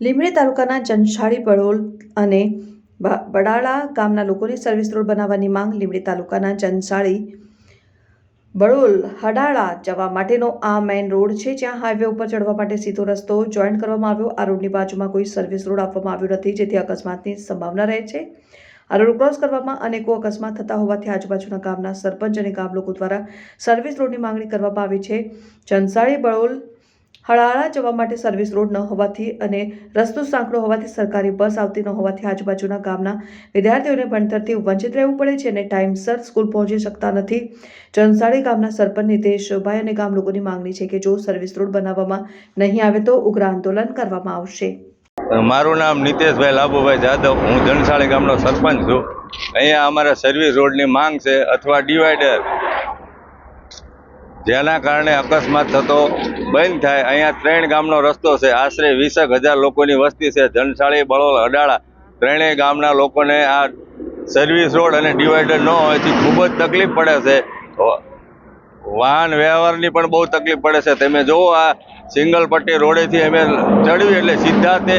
લીંબડી તાલુકાના જનશાળી બડોલ અને બડાળા ગામના લોકોની સર્વિસ રોડ બનાવવાની માંગ લીંબડી તાલુકાના જનશાળી બડોલ હડાળા જવા માટેનો આ મેઇન રોડ છે. જ્યાં હાઈવે ઉપર ચડવા માટે સીધો રસ્તો જોઈન્ટ કરવામાં આવ્યો. આ રોડની બાજુમાં કોઈ સર્વિસ રોડ આપવામાં આવ્યો નથી, જેથી અકસ્માતની સંભાવના રહે છે. આ રોડ ક્રોસ કરવામાં અનેકો અકસ્માત થતા હોવાથી આજુબાજુના ગામના સરપંચ અને ગામ લોકો દ્વારા સર્વિસ રોડની માંગણી કરવામાં આવી છે. જનસાળી બળોલ હળાળા જવા માટે સર્વિસ રોડ ન હોવાથી અને રસ્તો સાંકડો હોવાથી સરકારી બસ આવતી ન હોવાથી આજુબાજુના ગામના વિદ્યાર્થીઓને ભણતરથી વંચિત રહેવું પડે છે અને ટાઈમસર સ્કૂલ પહોંચી શકતા નથી. જનસાળી ગામના સરપંચ નિતેશભાઈ અને ગામ લોકોની માંગણી છે કે જો સર્વિસ રોડ બનાવવામાં નહીં આવે તો ઉગ્ર આંદોલન કરવામાં આવશે. મારું નામ નિતેશભાઈ લાભુભાઈ જાદવ. હું ધનસાળી ગામનો સરપંચ છું. અહીંયા અમારા સર્વિસ રોડની માંગ છે અથવા ડિવાઈડર જેના કારણે અકસ્માત થતો બંધ થાય. અહીંયા ત્રણ ગામનો રસ્તો છે. આશરે વીસેક હજાર લોકોની વસ્તી છે. જનસાળી બળોલ, અડાળા ત્રણેય ગામના લોકોને આ સર્વિસ રોડ અને ડિવાઈડર ન હોવાથી ખૂબ જ તકલીફ પડે છે. વાહન વ્યવહારની પણ બહુ તકલીફ પડે છે. તમે જુઓ આ સિંગલ પટ્ટી રોડેથી અમે ચડ્યું એટલે સીધા તે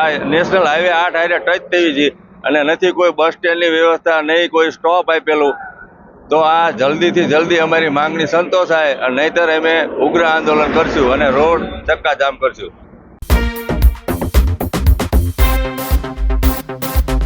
આ નેશનલ હાઈવે આઠ હાઈવે ટચ થઈ છે. અને નથી કોઈ બસ સ્ટેન્ડની વ્યવસ્થા, નહીં કોઈ સ્ટોપ આપેલું. તો આ જલ્દીથી જલ્દી અમારી માંગણી સંતોષાય અને નહીંતર અમે ઉગ્ર આંદોલન કરશું અને રોડ ચક્કાજામ કરશું.